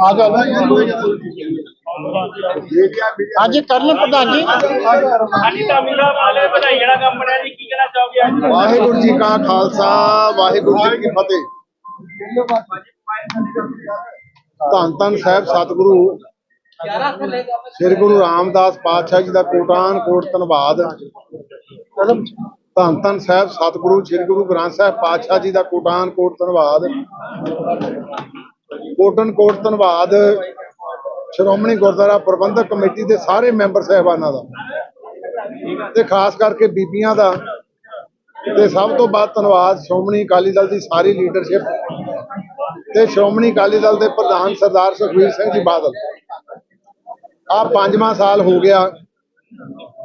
ਆ ਹਾਂਜੀ ਕਰਨ ਪ੍ਰਧਾਨ ਜੀ। ਹਾਂਜੀ ਧਾਮੀਵਾਲ ਵਾਲੇ ਵਧਾਈ ਵਾਲਾ ਕੰਮ ਬਣਿਆ ਜੀ। ਕੀ ਕਹਿਣਾ ਚਾਹੋਗੇ ਅੱਜ? ਵਾਹਿਗੁਰੂ ਜੀ ਕਾ ਖਾਲਸਾ ਵਾਹਿਗੁਰੂ ਜੀ ਕੀ ਫਤਿਹ। ਧੰਨ ਧੰਨ ਸਾਹਿਬ ਸਤਿਗੁਰੂ। ਸ੍ਰੀ ਗੁਰੂ ਰਾਮਦਾਸ ਪਾਤਸ਼ਾਹ ਜੀ ਦਾ ਕੋਟਾਨ ਕੋਟ ਧੰਨਵਾਦ। ਧੰਨ ਧੰਨ ਸਾਹਿਬ, ਸਤਿਗੁਰੂ, ਸ੍ਰੀ ਗੁਰੂ ਗ੍ਰੰਥ ਸਾਹਿਬ, ਪਾਤਸ਼ਾਹ ਜੀ ਦਾ ਕੋਟਾਨ ਕੋਟ ਧੰਨਵਾਦ। ਕੋਟਨ ਕੋਟ ਧੰਨਵਾਦ। ਸ਼੍ਰੋਮਣੀ ਗੁਰਦੁਆਰਾ ਪ੍ਰਬੰਧਕ ਕਮੇਟੀ ਦੇ ਸਾਰੇ ਮੈਂਬਰ ਸਾਹਿਬਾਨਾਂ ਦਾ ਤੇ ਖਾਸ ਕਰਕੇ ਬੀਬੀਆਂ ਦਾ। ਤੇ ਸਭ ਤੋਂ ਵੱਧ ਧੰਨਵਾਦ ਸ਼੍ਰੋਮਣੀ ਅਕਾਲੀ ਦਲ ਦੀ ਸਾਰੀ ਲੀਡਰਸ਼ਿਪ ਤੇ ਸ਼੍ਰੋਮਣੀ ਅਕਾਲੀ ਦਲ ਦੇ ਪ੍ਰਧਾਨ ਸਰਦਾਰ ਸੁਖਬੀਰ ਸਿੰਘ ਜੀ ਬਾਦਲ। ਆ ਪੰਜਵਾਂ ਸਾਲ ਹੋ ਗਿਆ।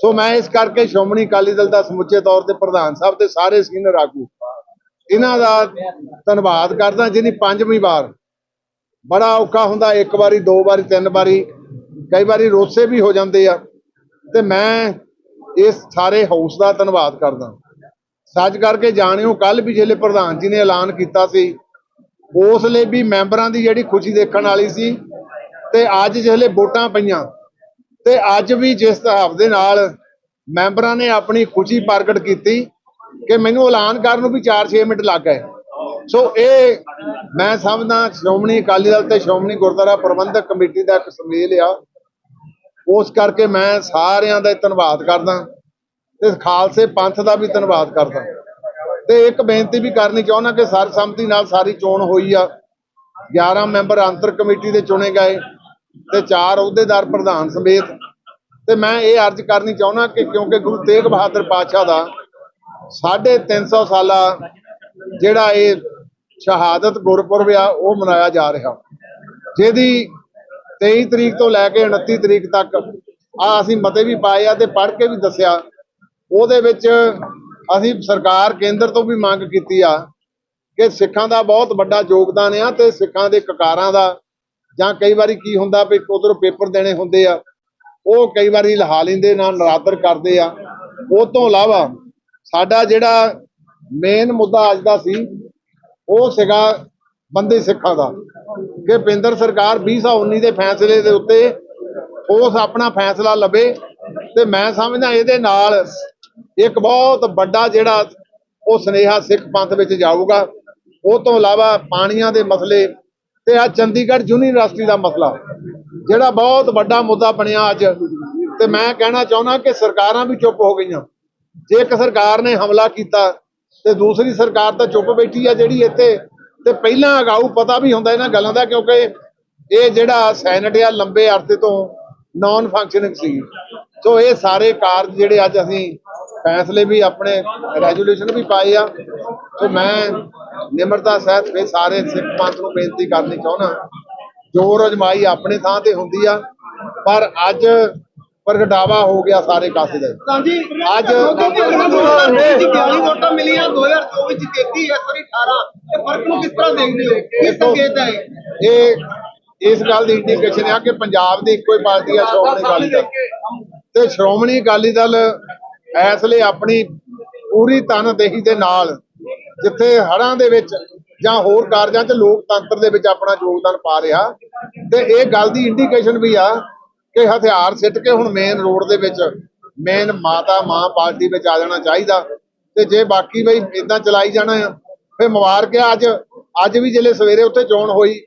ਸੋ ਮੈਂ ਇਸ ਕਰਕੇ ਸ਼੍ਰੋਮਣੀ ਅਕਾਲੀ ਦਲ ਦਾ ਸਮੁੱਚੇ ਤੌਰ ਤੇ ਪ੍ਰਧਾਨ ਸਾਹਿਬ ਤੇ ਸਾਰੇ ਸੀਨੀਅਰ ਆਗੂ ਇਹਨਾਂ ਦਾ ਧੰਨਵਾਦ ਕਰਦਾ ਜਿਹਨੇ ਪੰਜਵੀਂ ਵਾਰ। ਬੜਾ ਔਖਾ ਹੁੰਦਾ, ਇੱਕ ਵਾਰੀ, ਦੋ ਵਾਰੀ, ਤਿੰਨ ਵਾਰੀ, ਕਈ ਵਾਰੀ ਰੋਸੇ ਵੀ ਹੋ ਜਾਂਦੇ ਆ। ਤੇ ਮੈਂ ਇਸ ਸਾਰੇ ਹਾਊਸ ਦਾ ਧੰਨਵਾਦ ਕਰਦਾ। ਸੱਚ ਕਰਕੇ ਜਾਣਿਓ ਕੱਲ ਵੀ ਜਿਹੜੇ ਪ੍ਰਧਾਨ ਜੀ ਨੇ ਐਲਾਨ ਕੀਤਾ ਸੀ, ਉਸ ਲਈ ਵੀ ਮੈਂਬਰਾਂ ਦੀ ਜਿਹੜੀ ਖੁਸ਼ੀ ਦੇਖਣ ਵਾਲੀ ਸੀ, ਤੇ ਅੱਜ ਜਿਹੜੇ ਵੋਟਾਂ ਪਈਆਂ ਤੇ ਅੱਜ ਵੀ ਜਿਸ ਹਿਸਾਬ ਦੇ ਨਾਲ ਮੈਂਬਰਾਂ ਨੇ ਆਪਣੀ ਖੁਸ਼ੀ ਪ੍ਰਗਟ ਕੀਤੀ ਕਿ ਮੈਨੂੰ ਐਲਾਨ ਕਰਨ ਨੂੰ ਵੀ 4-6 ਮਿੰਟ ਲੱਗ ਗਏ। ਸੋ ਇਹ ਮੈਂ ਸਮਝਦਾ ਸ਼੍ਰੋਮਣੀ ਅਕਾਲੀ ਦਲ ਤੇ ਸ਼੍ਰੋਮਣੀ ਗੁਰਦੁਆਰਾ ਪ੍ਰਬੰਧਕ ਕਮੇਟੀ ਦਾ ਇੱਕ ਸੁਮੇਲ ਆ। ਉਸ ਕਰਕੇ ਮੈਂ ਸਾਰਿਆਂ ਦਾ ਧੰਨਵਾਦ ਕਰਦਾ ਤੇ ਖਾਲਸੇ ਪੰਥ ਦਾ ਵੀ ਧੰਨਵਾਦ ਕਰਦਾ। ਤੇ ਇੱਕ ਬੇਨਤੀ ਵੀ ਕਰਨੀ ਚਾਹੁੰਦਾ ਕਿ ਸਰਸੰਮਤੀ ਨਾਲ ਸਾਰੀ ਚੋਣ ਹੋਈ ਆ। 11 ਮੈਂਬਰ ਅੰਤਰ ਕਮੇਟੀ ਦੇ ਚੁਣੇ ਗਏ। ਤੇ ਚਾਰ ਅਹੁਦੇਦਾਰ ਪ੍ਰਧਾਨ ਸਮੇਤ। ਤੇ ਮੈਂ ਇਹ ਅਰਜ਼ ਕਰਨੀ ਚਾਹੁੰਦਾ ਕਿ ਕਿਉਂਕਿ ਗੁਰੂ ਤੇਗ ਬਹਾਦਰ ਪਾਤਸ਼ਾਹ ਦਾ 350 ਸਾਲਾ ਜਿਹੜਾ ਇਹ ਸ਼ਹਾਦਤ ਗੁਰਪੁਰਬ ਆ, ਉਹ ਮਨਾਇਆ ਜਾ ਰਿਹਾ। ਜਿਹਦੀ 23 ਤਰੀਕ ਤੋਂ ਲੈ ਕੇ 29 ਤਰੀਕ ਤੱਕ ਆ ਅਸੀਂ ਮਤੇ ਵੀ ਪਾਏ ਆ ਤੇ ਪੜ੍ਹ ਕੇ ਵੀ ਦੱਸਿਆ। ਉਹਦੇ ਵਿੱਚ ਅਸੀਂ ਸਰਕਾਰ ਕੇਂਦਰ ਤੋਂ ਵੀ ਮੰਗ ਕੀਤੀ ਆ ਕਿ ਸਿੱਖਾਂ ਦਾ ਬਹੁਤ ਵੱਡਾ ਯੋਗਦਾਨ ਆ ਤੇ ਸਿੱਖਾਂ ਦੇ ਕਕਾਰਾਂ ਦਾ ਜਾਂ ਕਈ ਵਾਰੀ ਕੀ ਹੁੰਦਾ ਵੀ ਉਧਰੋਂ ਪੇਪਰ ਦੇਣੇ ਹੁੰਦੇ ਆ, ਉਹ ਕਈ ਵਾਰੀ ਲਹਾ ਲੈਂਦੇ ਨਾਲ ਨਰਾਦਰ ਕਰਦੇ ਆ। ਉਹ ਤੋਂ ਇਲਾਵਾ ਸਾਡਾ ਜਿਹੜਾ ਮੇਨ ਮੁੱਦਾ ਅੱਜ ਦਾ ਸੀ, ਉਹ ਸੀਗਾ ਬੰਦੇ ਸਿੱਖਾਂ ਦਾ। ਕਿ ਕੇਂਦਰ ਸਰਕਾਰ 2019 ਦੇ ਫੈਸਲੇ ਦੇ ਉੱਤੇ ਉਸ ਆਪਣਾ ਫੈਸਲਾ ਲਵੇ ਤੇ ਮੈਂ ਸਮਝਦਾ ਇਹਦੇ ਨਾਲ ਇੱਕ ਬਹੁਤ ਵੱਡਾ ਜਿਹੜਾ ਉਹ ਸਨੇਹਾ ਸਿੱਖ ਪੰਥ ਵਿੱਚ ਜਾਊਗਾ। ਉਹ ਤੋਂ ਇਲਾਵਾ ਪਾਣੀਆਂ ਦੇ ਮਸਲੇ ਤੇ ਆ ਚੰਡੀਗੜ੍ਹ ਯੂਨੀਵਰਸਿਟੀ ਦਾ ਮਸਲਾ। ਜਿਹੜਾ ਬਹੁਤ ਵੱਡਾ ਮੁੱਦਾ ਬਣਿਆ ਅੱਜ। ਤੇ ਮੈਂ ਕਹਿਣਾ ਚਾਹੁੰਦਾ ਕਿ ਸਰਕਾਰਾਂ ਵੀ ਚੁੱਪ ਹੋ ਗਈਆਂ। ਜੇ ਇੱਕ ਸਰਕਾਰ ਨੇ ਹਮਲਾ ਕੀਤਾ, ਤੇ ਦੂਸਰੀ ਸਰਕਾਰ ਤਾਂ ਚੁੱਪ ਬੈਠੀ ਆ ਜਿਹੜੀ ਇੱਥੇ। ਤੇ ਪਹਿਲਾਂ ਅਗਾਊ ਪਤਾ ਵੀ ਹੁੰਦਾ ਇਹਨਾਂ ਗੱਲਾਂ ਦਾ, ਕਿਉਂਕਿ ਇਹ ਜਿਹੜਾ ਸੈਨੇਟ ਆ, ਲੰਬੇ ਅਰਸੇ ਤੋਂ ਨਾਨ ਫੰਕਸ਼ਨਿੰਗ ਸੀ। ਸੋ ਇਹ ਸਾਰੇ ਕਾਰਜ ਜਿਹੜੇ ਅੱਜ ਅਸੀਂ ਫੈਸਲੇ ਵੀ ਆਪਣੇ ਰੈਜੂਲੇਸ਼ਨ ਵੀ ਪਾਏ ਆ। ਸੋ ਮੈਂ ਨਿਮਰਤਾ ਸਹਿਤ ਵੀ ਸਾਰੇ ਸਿੱਖ ਪੰਥ ਨੂੰ ਬੇਨਤੀ ਕਰਨੀ ਚਾਹੁੰਦਾ ਜੋਰ ਅਜਮਾਈ ਆਪਣੇ ਥਾਂ ਤੇ ਹੁੰਦੀ ਆ ਪਰ ਅੱਜ ਪ੍ਰਗਟਾਵਾ ਹੋ ਗਿਆ ਸਾਰੇ ਕਾਸੇ ਦਾ। ਜੀ ਅੱਜ 42 ਵੋਟਾਂ ਮਿਲੀਆਂ 2024 ਚ 33 ਇਸ ਵਾਰੀ 18 ਇਹ ਫ਼ਰਕ ਨੂੰ ਕਿਸ ਤਰ੍ਹਾਂ ਦੇਖਦੇ ਹੋ? ਕੀ ਸੰਕੇਤ ਹੈ ਇਹ? ਇਹ ਇਸ ਗੱਲ ਦੀ ਇੰਡੀਕੇਸ਼ਨ ਆ ਕਿ ਪੰਜਾਬ ਦੀ ਇੱਕੋ ਹੀ ਪਾਰਟੀ ਆ ਸ਼੍ਰੋਮਣੀ ਅਕਾਲੀ ਦਲ। ਤੇ ਸ਼੍ਰੋਮਣੀ ਅਕਾਲੀ ਦਲ ਇਸ ਲਈ ਆਪਣੀ ਪੂਰੀ ਤਨਦੇਹੀ ਦੇ ਨਾਲ ਜਿੱਥੇ ਹੜਾਂ ਦੇ ਵਿੱਚ ਜਾਂ ਹੋਰ ਕਾਰਜਾਂ 'ਚ ਲੋਕਤੰਤਰ ਦੇ ਵਿੱਚ ਆਪਣਾ ਯੋਗਦਾਨ ਪਾ ਰਿਹਾ ਤੇ ਇਹ ਗੱਲ ਦੀ ਇੰਡੀਕੇਸ਼ਨ ਵੀ ਆ ਕਿ ਹਥਿਆਰ ਸਿੱਟ ਕੇ ਹੁਣ ਮੇਨ ਰੋਡ ਦੇ ਵਿੱਚ ਮੇਨ ਮਾਤਾ ਮਾਂ ਪਾਰਟੀ ਵਿੱਚ ਆ ਜਾਣਾ ਚਾਹੀਦਾ ਤੇ ਜੇ ਬਾਕੀ ਬਈ ਇਦਾਂ ਚਲਾਈ ਜਾਣਾ ਆ ਫੇ ਮੁਬਾਰਕ ਆ ਅੱਜ ਅੱਜ ਵੀ ਜਿਹੜੇ ਸਵੇਰੇ ਉੱਥੇ ਚੋਣ ਹੋਈ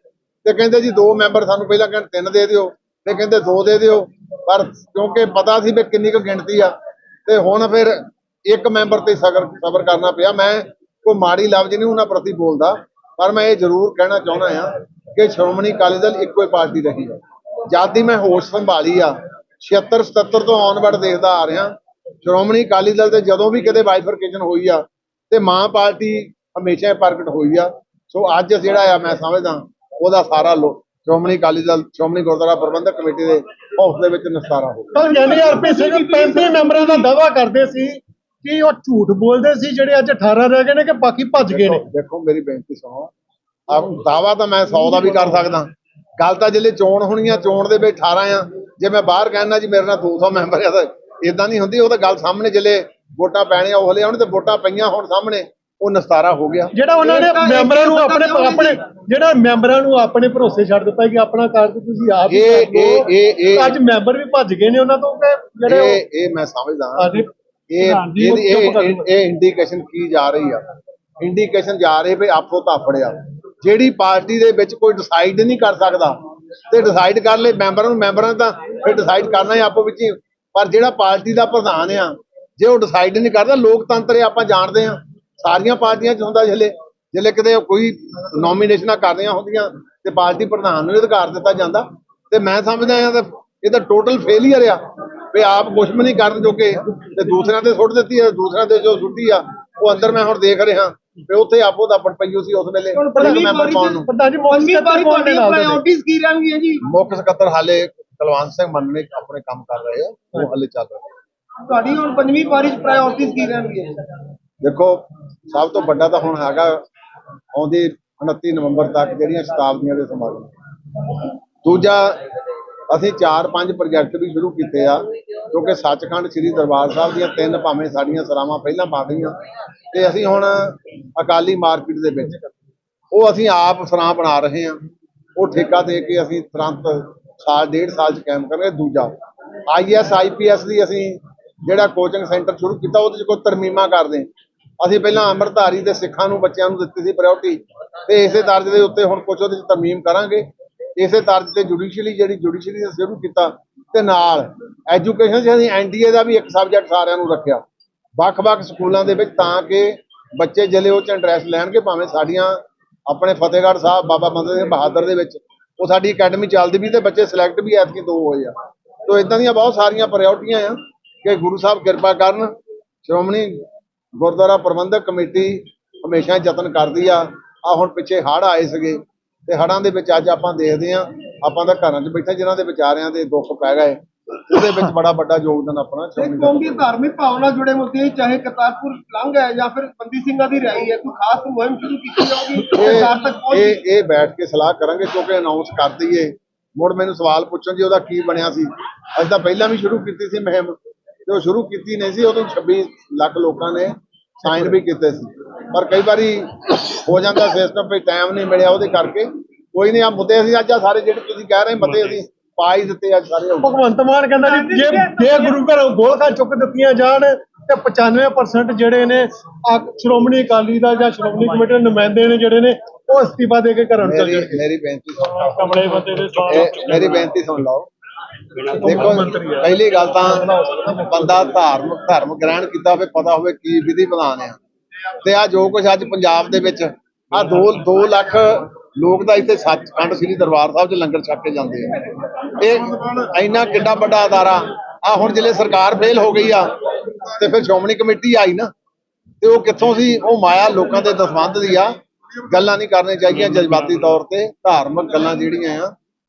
ਤੇ ਕਹਿੰਦੇ ਜੀ ਦੋ ਮੈਂਬਰ ਸਾਨੂੰ ਪਹਿਲਾਂ ਕਹਿੰਦੇ ਤਿੰਨ ਦੇ ਦਿਓ ਤੇ ਕਹਿੰਦੇ ਦੋ ਦੇ ਦਿਓ, ਪਰ ਕਿਉਂਕਿ ਪਤਾ ਸੀ ਵੀ ਕਿੰਨੀ ਕੁ ਗਿਣਤੀ ਆ ਤੇ ਹੁਣ ਫਿਰ ਇੱਕ ਮੈਂਬਰ ਤੇ ਸਬਰ ਸਬਰ ਕਰਨਾ ਪਿਆ। ਮੈਂ ਕੋਈ ਮਾੜੀ ਲਫ਼ਜ਼ ਨਹੀਂ ਉਹਨਾਂ ਪ੍ਰਤੀ ਬੋਲਦਾ, ਪਰ ਮੈਂ ਇਹ ਜ਼ਰੂਰ ਕਹਿਣਾ ਚਾਹੁੰਦਾ ਆ ਕਿ ਸ਼੍ਰੋਮਣੀ ਅਕਾਲੀ ਦਲ ਇੱਕੋ ਹੀ ਪਾਰਟੀ ਰਹੀ ਹੈ। ਜਦ ਦੀ ਮੈਂ ਹੋਸ਼ ਸੰਭਾਲੀ ਆ 76 77 ਤੋਂ ਆਨਵਰਡ ਦੇਖਦਾ ਆ ਰਿਹਾ, ਸ਼੍ਰੋਮਣੀ ਅਕਾਲੀ ਦਲ ਤੇ ਜਦੋਂ ਵੀ ਕਿਤੇ ਬਾਈਫਰਕੇਸ਼ਨ ਹੋਈ ਆ, ਤੇ ਮਾਂ ਪਾਰਟੀ ਹਮੇਸ਼ਾ ਹੀ ਪ੍ਰਗਟ ਹੋਈ ਆ। ਸੋ ਅੱਜ ਜਿਹੜਾ ਆ ਮੈਂ ਸਮਝਦਾ, ਉਹਦਾ ਸਾਰਾ ਲੋ ਸ਼੍ਰੋਮਣੀ ਅਕਾਲੀ ਦਲ ਸ਼੍ਰੋਮਣੀ ਗੁਰਦੁਆਰਾ ਪ੍ਰਬੰਧਕ ਕਮੇਟੀ ਦੇ ਹੌਸਲੇ ਵਿੱਚ ਨਿਸਤਾਰਾ ਹੋ ਗਿਆ। ਪਰ ਗਿਆਨੀ ਹਰਪ੍ਰੀਤ ਸਿੰਘ 35 ਮੈਂਬਰਾਂ ਦਾ ਦਾਵਾ ਕਰਦੇ ਸੀ ਕਿ ਉਹ ਝੂਠ ਬੋਲਦੇ ਸੀ ਜਿਹੜੇ ਅੱਜ 18 ਰਹਿ ਗਏ ਨੇ ਕਿ ਬਾਕੀ ਭੱਜ ਗਏ ਨੇ। ਦੇਖੋ- ਮੇਰੀ ਬੇਨਤੀ ਸੁਣੋ। ਆ ਦਾਵਾ ਤਾਂ ਮੈਂ 100 ਦਾ ਵੀ ਕਰ ਸਕਦਾ। ਗੱਲ ਤਾਂ ਜਿਹੜੇ ਚੋਣ ਹੋਣੀ ਆ ਚੋਣ ਦੇ ਵਿੱਚ 18 ਆ। ਜੇ ਮੈਂ ਬਾਹਰ ਕਹਿਣਾ ਜੀ ਮੇਰੇ ਨਾਲ 200 ਮੈਂਬਰ ਆ ਤਾਂ ਇਦਾਂ ਨਹੀਂ ਹੁੰਦੀ। ਉਹ ਤਾਂ ਗੱਲ ਸਾਹਮਣੇ ਜਿਹੜੇ ਵੋਟਾਂ ਪੈਣੀਆਂ ਉਹ ਹਲੇ ਆਉਣ ਤੇ ਵੋਟਾਂ ਪਈਆਂ ਹੁਣ ਸਾਹਮਣੇ। ਉਹ ਨਿਸਤਾਰਾ ਹੋ ਗਿਆ। ਜਿਹੜਾ ਉਹਨਾਂ ਨੇ ਮੈਂਬਰਾਂ ਨੂੰ ਆਪਣੇ ਆਪਣੇ ਜਿਹੜਾ ਮੈਂਬਰਾਂ ਨੂੰ ਆਪਣੇ ਭਰੋਸੇ ਛੱਡ ਦਿੱਤਾ ਕਿ ਆਪਣਾ ਕਾਰਜ ਤੁਸੀਂ ਆਪ ਹੀ ਇਹ-। ਇਹ- ਇਹ- ਇਹ- ਅੱਜ ਮੈਂਬਰ ਵੀ ਭੱਜ ਗਏ ਨੇ ਉਹਨਾਂ ਤੋਂ ਕਿ ਜਿਹੜੇ ਇਹ ਇਹ ਮੈਂ ਸਮਝਦਾ ਇਹ ਇਹ ਇਹ- ਇੰਡੀਕੇਸ਼ਨ ਕੀ ਜਾ ਰਹੀ ਆ? ਇੰਡੀਕੇਸ਼ਨ ਜਾ ਰਹੀ ਵੀ ਆਪੋ ਤਾਫੜਿਆ ਜਿਹੜੀ ਪਾਰਟੀ ਦੇ ਵਿੱਚ ਕੋਈ ਡਿਸਾਈਡ ਨਹੀਂ ਕਰ ਸਕਦਾ ਤੇ ਡਿਸਾਈਡ ਕਰ ਲੈ ਮੈਂਬਰਾਂ ਨੂੰ ਮੈਂਬਰਾਂ ਤਾਂ ਫਿਰ ਡਿਸਾਈਡ ਕਰਨਾ ਹੀ ਆਪੋ ਵਿੱਚ ਹੀ। ਪਰ ਜਿਹੜਾ ਪਾਰਟੀ ਦਾ ਪ੍ਰਧਾਨ ਆ ਜੇ ਉਹ ਡਿਸਾਈਡ ਨਹੀਂ ਕਰਦਾ ਲੋਕਤੰਤਰ ਆਪਾਂ ਜਾਣਦੇ ਆ ਸਾਰੀਆਂ ਪਾਰਟੀਆਂ 'ਚ ਹੁੰਦਾ ਜਿਹੜੇ ਜਿਹੜੇ ਕਿਤੇ ਕੋਈ ਨੋਮੀਨੇਸ਼ਨਾਂ ਕਰਨੀਆਂ ਹੁੰਦੀਆਂ ਤੇ ਪਾਰਟੀ ਪ੍ਰਧਾਨ ਨੂੰ ਹੀ ਅਧਿਕਾਰ ਦਿੱਤਾ ਜਾਂਦਾ ਤੇ ਮੈਂ ਸਮਝਦਾ ਆ ਤਾਂ ਇਹ ਤਾਂ ਟੋਟਲ ਫੇਲਿਅਰ ਆ ਵੀ ਆਪ ਕੁਛ ਵੀ ਨਹੀਂ ਕਰਨ ਜੋਗੇ ਤੇ ਦੂਸਰਿਆਂ ਤੇ ਸੁੱਟ ਦਿੱਤੀ ਆ ਦੂਸਰਿਆਂ ਤੇ ਜੋ ਸੁੱਟੀ ਆ ਉਹ ਅੰਦਰ ਮੈਂ ਹੁਣ ਦੇਖ ਰਿਹਾ ਵੀ ਉੱਥੇ ਆਪੋ ਦਾ ਪਈਓ ਸੀ ਉਸ ਵੇਲੇ ਮੈਂਬਰ ਪਾਉਣ ਨੂੰ ਮੁੱਖ ਸਕੱਤਰ? ਪ੍ਰਾਇੋਰਟੀਜ਼ ਕੀ ਰਹਿਣਗੀਆਂ ਜੀ ਮੁੱਖ ਹਾਲੇ ਕੁਲਵੰਤ ਸਿੰਘ ਮੰਨਣੇ ਆਪਣੇ ਕੰਮ ਕਰ ਰਹੇ ਆ ਉਹ ਹਾਲੇ ਚੱਲ ਰਿਹਾ ਤੁਹਾਡੀ ਹੁਣ ਪੰਜਵੀਂ ਵਾਰੀ ਚ ਪ੍ਰਾਇੋਰਟੀਜ਼ ਕੀ ਰਹਿਣਗੀਆਂ ਦੇਖੋ, ਸਭ ਤੋਂ ਵੱਡਾ ਤਾਂ ਹੁਣ ਹੈਗਾ ਆਉਂਦੀ 29 ਨਵੰਬਰ ਤੱਕ ਜਿਹੜੀਆਂ ਸ਼ਤਾਬਦੀਆਂ ਦੇ ਸਮਾਗਮ। ਦੂਜਾ, ਅਸੀਂ 4-5 ਪ੍ਰੋਜੈਕਟ ਵੀ ਸ਼ੁਰੂ ਕੀਤੇ ਆ ਕਿਉਂਕਿ ਸੱਚਖੰਡ ਸ੍ਰੀ ਦਰਬਾਰ ਸਾਹਿਬ ਦੀਆਂ ਤਿੰਨ ਭਾਵੇਂ ਸਾਡੀਆਂ ਸਰਾਵਾਂ ਪਹਿਲਾਂ ਬਣ ਗਈਆਂ ਤੇ ਅਸੀਂ ਹੁਣ ਅਕਾਲੀ ਮਾਰਕੀਟ ਦੇ ਵਿੱਚ। ਉਹ ਅਸੀਂ ਆਪ ਸਰਾਂ ਬਣਾ ਰਹੇ ਹਾਂ। ਉਹ ਠੇਕਾ ਦੇ ਕੇ ਅਸੀਂ ਤੁਰੰਤ ਸਾਲ, ਡੇਢ ਸਾਲ ਚ ਕਾਇਮ ਕਰਾਂਗੇ, ਦੂਜਾ। ਆਈਐਸ ਆਈਪੀਐਸ ਦੀ ਅਸੀਂ ਜਿਹੜਾ ਕੋਚਿੰਗ ਸੈਂਟਰ ਸ਼ੁਰੂ ਕੀਤਾ, ਉਹਦੇ ਚ ਕੋਈ ਤਰਮੀਮਾਂ ਕਰਦੇ। ਅਸੀਂ ਪਹਿਲਾਂ ਅੰਮ੍ਰਿਤਧਾਰੀ ਦੇ ਸਿੱਖਾਂ ਨੂੰ, ਬੱਚਿਆਂ ਨੂੰ ਦਿੱਤੀ ਸੀ ਪ੍ਰਾਇੋਰਟੀ ਤੇ ਇਸੇ ਤਰਜ਼ ਦੇ ਉੱਤੇ ਹੁਣ ਕੁਝ ਉਹਦੇ ਚ ਤਰਮੀਮ ਕਰਾਂਗੇ। ਇਸੇ ਤਰਜ਼ ਤੇ ਜੁਡੀਸ਼ੀਅਲੀ ਜਿਹੜੀ ਜੁਡੀਸ਼ੀਅਲੀ ਨੇ ਸ਼ੁਰੂ ਕੀਤਾ ਤੇ ਨਾਲ ਐਜੂਕੇਸ਼ਨ 'ਚ ਅਸੀਂ ਐਨਡੀਏ ਦਾ ਵੀ ਇੱਕ ਸਬਜੈਕਟ ਸਾਰਿਆਂ ਨੂੰ ਰੱਖਿਆ। ਵੱਖ-ਵੱਖ ਸਕੂਲਾਂ ਦੇ ਵਿੱਚ ਤਾਂ ਕਿ ਬੱਚੇ ਜਿਹੜੇ ਉਹ ਚ ਇੰਟਰਸਟ ਲੈਣਗੇ, ਭਾਵੇਂ ਸਾਡੀਆਂ ਆਪਣੇ ਫਤਿਹਗੜ੍ਹ ਸਾਹਿਬ, ਬਾਬਾ ਬੰਦਾ ਸਿੰਘ ਬਹਾਦਰ ਦੇ ਵਿੱਚ, ਉਹ ਸਾਡੀ ਅਕੈਡਮੀ ਚੱਲਦੀ ਵੀ ਤੇ ਬੱਚੇ ਸਿਲੈਕਟ ਵੀ ਐਤਕੀ ਦੋ ਹੋਏ ਆ। ਤੋ ਇਦਾਂ ਦੀਆਂ ਬਹੁਤ ਸਾਰੀਆਂ ਪ੍ਰਾਇੋਰਟੀਆਂ ਆ ਕਿ ਗੁਰੂ ਸਾਹਿਬ ਕਿਰਪਾ ਕਰਨ, ਸ਼੍ਰੋਮਣੀ ਗੁਰਦੁਆਰਾ ਪ੍ਰਬੰਧਕ ਕਮੇਟੀ ਹਮੇਸ਼ਾ ਯਤਨ ਕਰਦੀ ਆ। ਆ ਹੁਣ ਪਿੱਛੇ ਹੜ੍ਹ ਆਏ ਸੀਗੇ ਤੇ ਹੜ੍ਹਾਂ ਦੇ ਵਿੱਚ ਅੱਜ ਆਪਾਂ ਦੇਖਦੇ ਆ ਆਪਾਂ ਤਾਂ ਘਰਾਂ 'ਚ ਬੈਠੇ ਜਿਨ੍ਹਾਂ ਦੇ ਵਿਚਾਰਿਆਂ ਦੇ ਦੁੱਖ ਪੈ ਗਏ ਉਹਦੇ ਵਿੱਚ ਬੜਾ ਵੱਡਾ ਯੋਗਦਾਨ ਆਪਣਾ ਦੀ ਧਾਰਮਿਕ ਭਾਵਨਾ ਜੁੜੇ ਮੁੱਦੇ ਚਾਹੇ ਕਰਤਾਰਪੁਰ ਲੰਘ ਹੈ ਜਾਂ ਫਿਰ ਬੰਦੀ ਸਿੰਘਾਂ ਦੀ ਰਿਹਾਈ ਹੈ ਕੋਈ ਖਾਸ ਮੁਹਿੰਮ ਸ਼ੁਰੂ ਕੀਤੀ ਜਾਊਗੀ ਸਰਕਾਰ ਤੱਕ ਇਹ ਪਹੁੰਚ ਇਹ ਇਹ ਬੈਠ ਕੇ ਸਲਾਹ ਕਰਾਂਗੇ ਕਿਉਂਕਿ ਅਨਾਉਂਸ ਕਰ ਦਈਏ। ਮੁੜ ਮੈਨੂੰ ਸਵਾਲ ਪੁੱਛਣ ਜੀ ਉਹਦਾ ਕੀ ਬਣਿਆ ਸੀ? ਅਸੀਂ ਤਾਂ ਪਹਿਲਾਂ ਵੀ ਸ਼ੁਰੂ ਕੀਤੀ ਸੀ ਮੁਹਿੰਮ। ਤੇ ਉਹ ਸ਼ੁਰੂ ਕੀਤੀ ਨਹੀਂ ਸੀ ਉਦੋਂ 26 ਲੱਖ ਲੋਕਾਂ ਨੇ ਸਾਈਨ ਵੀ ਕੀਤੇ ਸੀ। ਪਰ ਕਈ ਵਾਰੀ ਹੋ ਜਾਂਦਾ ਸਿਸਟਮ ਵੀ ਟਾਈਮ ਨਹੀਂ ਮਿਲਿਆ ਉਹਦੇ ਕਰਕੇ। ਕੋਈ ਨਹੀਂ ਆ ਮੁੱਦੇ ਅਸੀਂ ਅੱਜ ਆਹ ਸਾਰੇ ਜਿਹੜੇ ਤੁਸੀਂ ਕਹਿ ਰਹੇ ਮਤੇ ਅਸੀਂ ਪਾ ਹੀ ਦਿੱਤੇ ਅੱਜ ਸਾਰੇ। ਭਗਵੰਤ ਮਾਨ ਕਹਿੰਦਾ ਜੀ ਜੇ ਜੇ ਗੁਰੂ ਘਰੋਂ ਗੋਲਖਾਂ ਚੁੱਕ ਦਿੱਤੀਆਂ ਜਾਣ ਤੇ 95% ਜਿਹੜੇ ਨੇ ਆ ਸ਼੍ਰੋਮਣੀ ਅਕਾਲੀ ਦਾ ਜਾਂ ਸ਼੍ਰੋਮਣੀ ਕਮੇਟੀ ਦੇ ਨੁਮਾਇੰਦੇ ਨੇ ਜਿਹੜੇ ਨੇ ਉਹ ਅਸਤੀਫਾ ਦੇ ਕੇ ਘਰਾਂ ਚੱਲ ਮੇਰੀ ਜਾਣਗੇ ਮੇਰੀ ਬੇਨਤੀ ਸੁਣ ਲਓ। ਕਮਲੇ ਬੰਦੇ ਦੇ ਇਹ ਮੇਰੀ ਬੇਨਤੀ ਸੁਣ ਲਓ। ਦੇਖੋ ਪਹਿਲੀ ਗੱਲ ਤਾਂ ਬੰਦਾ ਧਾਰਮਿਕ ਧਰਮ ਗ੍ਰਹਿਣ ਕੀਤਾ ਹੋਵੇ, ਪਤਾ ਹੋਵੇ ਕੀ ਵਿਧੀ ਵਿਧਾਨ ਆ। ਤੇ ਆ ਜੋ ਕੁਝ ਅੱਜ ਪੰਜਾਬ ਦੇ ਵਿੱਚ ਆ 2 2 ਲੱਖ ਲੋਕ ਦਾ ਇੱਥੇ ਸੱਚਖੰਡ ਸ੍ਰੀ ਦਰਬਾਰ ਸਾਹਿਬ 'ਚ ਲੰਗਰ ਛਕ ਕੇ ਜਾਂਦੇ ਆ। ਇਹ ਇੰਨਾ ਕਿੱਡਾ ਵੱਡਾ ਅਦਾਰਾ ਆ ਹੁਣ ਜਿਹੜੇ ਸਰਕਾਰ ਫੇਲ ਹੋ ਗਈ ਆ, ਤੇ ਫਿਰ ਸ਼੍ਰੋਮਣੀ ਕਮੇਟੀ ਆਈ ਨਾ, ਤੇ ਉਹ ਕਿੱਥੋਂ ਸੀ? ਉਹ ਮਾਇਆ ਲੋਕਾਂ ਦੇ ਦਸਵੰਧ ਦੀ ਆ। ਗੱਲਾਂ ਨਹੀਂ ਕਰਨੀਆਂ ਚਾਹੀਦੀਆਂ ਜਜ਼ਬਾਤੀ ਤੌਰ ਤੇ, ਧਾਰਮਿਕ ਗੱਲਾਂ ਜਿਹੜੀਆਂ ਆ